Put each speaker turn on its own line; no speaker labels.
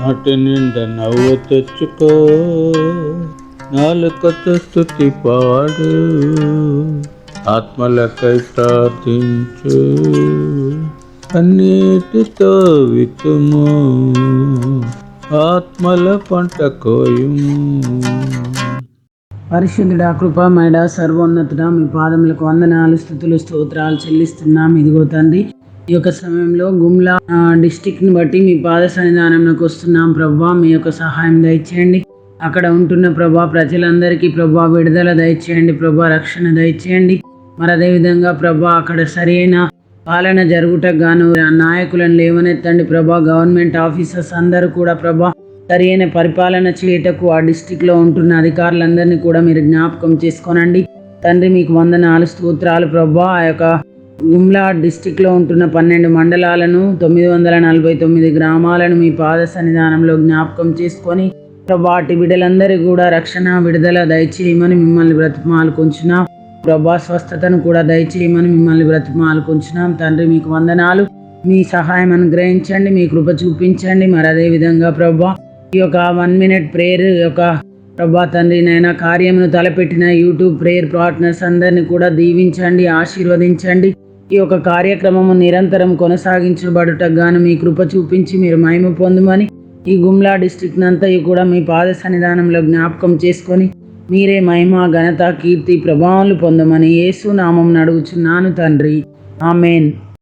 నాటి నిండా నవ్వు తెచ్చుకో. నాలుకతో స్థుతి పాడు. ఆత్మలకై ప్రార్థించు. అన్నిటితో వితుము ఆత్మల పంట కోయుము.
పరిశుద్ధుడా కృపామయడ సర్వోన్నతుడా మీ పాదములకు వందనాలు స్థుతులు స్తోత్రాలు చెల్లిస్తున్నాం. ఇదిగో తండ్రి ఈ యొక్క సమయంలో గుమ్లా డిస్టిక్ని బట్టి మీ పాద సన్నిధానంలోకి వస్తున్నాం. ప్రభా మీ యొక్క సహాయం దయచేయండి. అక్కడ ఉంటున్న ప్రభా ప్రజలందరికీ ప్రభా విడుదల దయచేయండి. ప్రభా రక్షణ దయచేయండి. మరి అదేవిధంగా ప్రభా అక్కడ సరైన పాలన జరుగుటకు గాను నాయకులను లేవనెత్తండి. ప్రభా గవర్నమెంట్ ఆఫీసర్స్ అందరూ కూడా ప్రభా సరైన పరిపాలన చేయటకు ఆ డిస్టిక్లో ఉంటున్న అధికారులందరినీ కూడా మీరు జ్ఞాపకం చేసుకోనండి. తండ్రి మీకు వందనాలు స్తోత్రాలు ప్రభా. ఆ యొక్క గుమ్లా డిస్టిక్లో ఉంటున్న పన్నెండు మండలాలను తొమ్మిది వందల నలభై తొమ్మిది గ్రామాలను మీ పాద సన్నిధానంలో జ్ఞాపకం చేసుకొని వాటి అటు కూడా రక్షణ విడుదల దయచేయమని మిమ్మల్ని బ్రతిమాలుకొంచున్నాం. ప్రభా స్వస్థతను కూడా దయచేయమని మిమ్మల్ని బ్రతిమాలుకొంచున్నాం. తండ్రి మీకు వందనాలు. మీ సహాయం అనుగ్రహించండి మీ కృప చూపించండి. మరి అదే విధంగా ప్రభా ఈ యొక్క వన్ మినిట్ ప్రేయర్ యొక్క ప్రభా తండ్రి నైనా కార్యమును తలపెట్టిన యూట్యూబ్ ప్రేయర్ పార్ట్నర్స్ అందరిని కూడా దీవించండి ఆశీర్వదించండి. ఈ యొక్క కార్యక్రమము నిరంతరం కొనసాగించబడుటకు గాను మీ కృప చూపించి మీరు మహిమ పొందమని ఈ గుమ్లా డిస్ట్రిక్ట్ అంతా కూడా మీ పాద సన్నిధానంలో జ్ఞాపకం చేసుకొని మీరే మహిమ ఘనత కీర్తి ప్రభావాలు పొందమని యేసు నామం అడుగుచున్నాను తండ్రి. ఆమెన్.